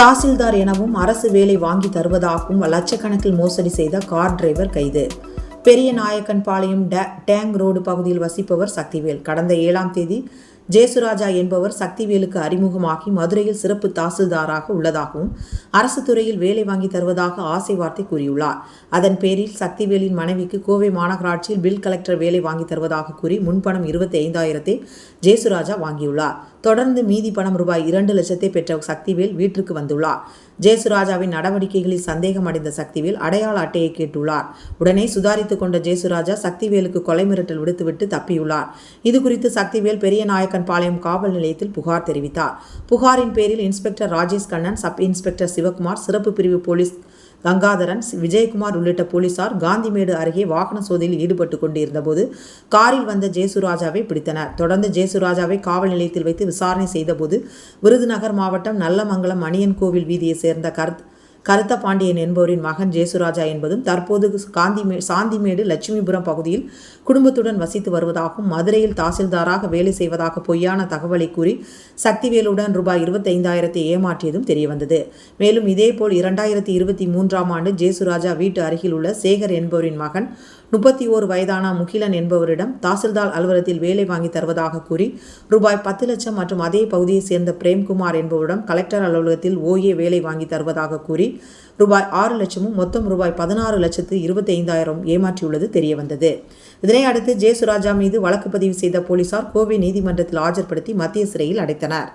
தாசில்தார் எனவும் அரசு வேலை வாங்கி தருவதாகவும் லட்சக்கணக்கில் மோசடி செய்த கார் டிரைவர் கைது. பெரிய நாயக்கன்பாளையம் டே- டேங் ரோடு பகுதியில் வசிப்பவர் சக்திவேல். கடந்த ஏழாம் தேதி ஜேசுராஜா என்பவர் சக்திவேலுக்கு அறிமுகமாகி மதுரையில் சிறப்பு தாசில்தாராக உள்ளதாகவும் அரசு துறையில் வேலை வாங்கி தருவதாக ஆசை வார்த்தை கூறியுள்ளார். அதன் பேரில் சக்திவேலின் மனைவிக்கு கோவை மாநகராட்சியில் பில் கலெக்டர் வேலை வாங்கி தருவதாக கூறி முன்பணம் இருபத்தி ஐந்தாயிரத்தை ஜேசுராஜா வாங்கியுள்ளார். தொடர்ந்து மீதி பணம் ரூபாய் இரண்டு லட்சத்தை பெற்ற சக்திவேல் வீட்டிற்கு வந்துள்ளார். ஜேசுராஜாவின் நடவடிக்கைகளில் சந்தேகம் அடைந்த சக்திவேல் அடையாள அட்டையை கேட்டுள்ளார். உடனே சுதாரித்துக் கொண்ட ஜேசுராஜா சக்திவேலுக்கு கொலை மிரட்டல் விடுத்துவிட்டு தப்பியுள்ளார். இதுகுறித்து சக்திவேல் பெரியநாயக்கன் பாளையம் காவல் நிலையத்தில் புகார் தெரிவித்தார். புகாரின் பேரில் inspector Rajesh Kannan sub inspector Sivakumar சிறப்பு பிரிவு போலீஸ் கங்காதரன் விஜயகுமார் உள்ளிட்ட போலீசார் காந்திமேடு அருகே வாகன சோதனையில் ஈடுபட்டு கொண்டிருந்தபோது காரில் வந்த ஜேசுராஜாவை பிடித்தனர். தொடர்ந்து ஜேசுராஜாவை காவல் நிலையத்தில் வைத்து விசாரணை செய்தபோது விருதுநகர் மாவட்டம் நல்லமங்கலம் மணியன் கோவில் வீதியைச் சேர்ந்த கருத் கருத்த பாண்டியன் என்பவரின் மகன் ஜேசுராஜா என்பதும் தற்போது காந்திமே சாந்திமேடு லட்சுமிபுரம் பகுதியில் குடும்பத்துடன் வசித்து வருவதாகவும் மதுரையில் தாசில்தாராக வேலை செய்வதாக பொய்யான தகவலை கூறி சக்திவேலுடன் ரூபாய் இருபத்தைந்தாயிரத்தை ஏமாற்றியதும் தெரியவந்தது. மேலும் இதேபோல் இரண்டாயிரத்தி இருபத்தி மூன்றாம் ஆண்டு ஜேசுராஜா வீட்டு அருகில் உள்ள சேகர் என்பவரின் மகன் முப்பத்தி ஓரு வயதான முகிலன் என்பவரிடம் தாசில்தார் அலுவலகத்தில் வேலை வாங்கி தருவதாக கூறி ரூபாய் பத்து லட்சம் மற்றும் அதே பகுதியைச் சேர்ந்த பிரேம்குமார் என்பவரிடம் கலெக்டர் அலுவலகத்தில் ஓஏ வேலை வாங்கி தருவதாக கூறி ரூபாய் ஆறு லட்சமும் மொத்தம் ரூபாய் பதினாறு லட்சத்து இருபத்தி ஐந்தாயிரம் ஏமாற்றியுள்ளது தெரியவந்தது. இதனை அடுத்து ஜே சுராஜா மீது வழக்கு பதிவு செய்த போலீசார் கோவை நீதிமன்றத்தில் ஆஜர்படுத்தி மத்திய சிறையில் அடைத்தனர்.